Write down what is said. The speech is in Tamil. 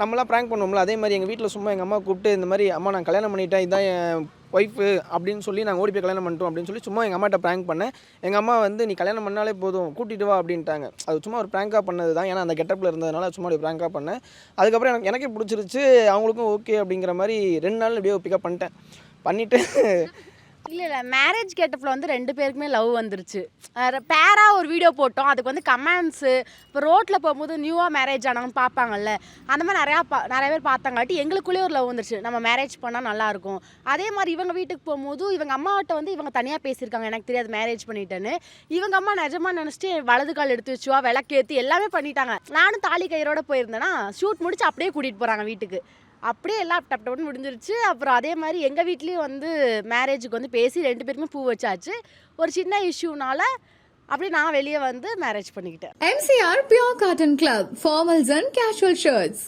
நம்மளாம் ப்ராங்க் பண்ணுவோம்ல அதே மாதிரி எங்கள் வீட்டில் சும்மா எங்கள் அம்மா கூப்பிட்டு இந்த மாதிரி அம்மா நான் கல்யாணம் பண்ணிட்டேன் இதான் என் ஒய்ஃபு அப்படின்னு சொல்லி நாங்கள் ஓடி போய் கல்யாணம் பண்ணிட்டோம் அப்படின்னு சொல்லி சும்மா எங்கள் அம்மாட்ட ப்ராங்க் பண்ணேன். எங்கள் அம்மா வந்து நீ கல்யாணம் பண்ணாலே போதும் கூட்டிட்டு வா அப்படின்ட்டாங்க. அது சும்மா ஒரு ப்ராங்காக பண்ணது தான் ஏன்னா அந்த கெட்டப்பில் இருந்ததுனால சும்மா ஒரு ப்ராங்காக பண்ணேன். அதுக்கப்புறம் எனக்கு எனக்கே பிடிச்சிருச்சு அவங்களுக்கும் ஓகே அப்படிங்கிற மாதிரி ரெண்டு நாள் எப்படியோ பிக்கப் பண்ணிட்டேன். பண்ணிவிட்டு இல்லை இல்லை மேரேஜ் கேட்டப்பில் வந்து ரெண்டு பேருக்குமே லவ் வந்துருச்சு. பேராக ஒரு வீடியோ போட்டோம். அதுக்கு வந்து கமெண்ட்ஸு இப்போ ரோட்டில் போகும்போது நியூவாக மேரேஜ் ஆனவங்க பார்ப்பாங்கல்ல அந்த மாதிரி நிறையா பா நிறைய பேர் பார்த்தாங்காட்டி எங்களுக்குள்ளேயே ஒரு லவ் வந்துருச்சு. நம்ம மேரேஜ் பண்ணால் நல்லாயிருக்கும் அதே மாதிரி இவங்க வீட்டுக்கு போகும்போது இவங்க அம்மாவிட்ட வந்து இவங்க தனியாக பேசியிருக்காங்க. எனக்கு தெரியாது மேரேஜ் பண்ணிட்டேன்னு. இவங்க அம்மா நிஜமாக நினச்சிட்டு வலது கால் எடுத்து வச்சுவா விளக்கேற்றி எல்லாமே பண்ணிட்டாங்க. நானும் தாலி கயிறோட போயிருந்தேன்னா ஷூட் முடிச்சு அப்படியே கூட்டிகிட்டு போகிறாங்க வீட்டுக்கு. அப்படியே எல்லாம் டப் டப்னு முடிஞ்சிருச்சு. அப்புறம் அதே மாதிரி எங்கள் வீட்லேயும் வந்து மேரேஜுக்கு வந்து பேசி ரெண்டு பேருக்குமே பூ வச்சாச்சு. ஒரு சின்ன இஷ்யூனால அப்படியே நான் வெளியே வந்து மேரேஜ் பண்ணிக்கிட்டேன். MCR pure cotton club formals and casual shirts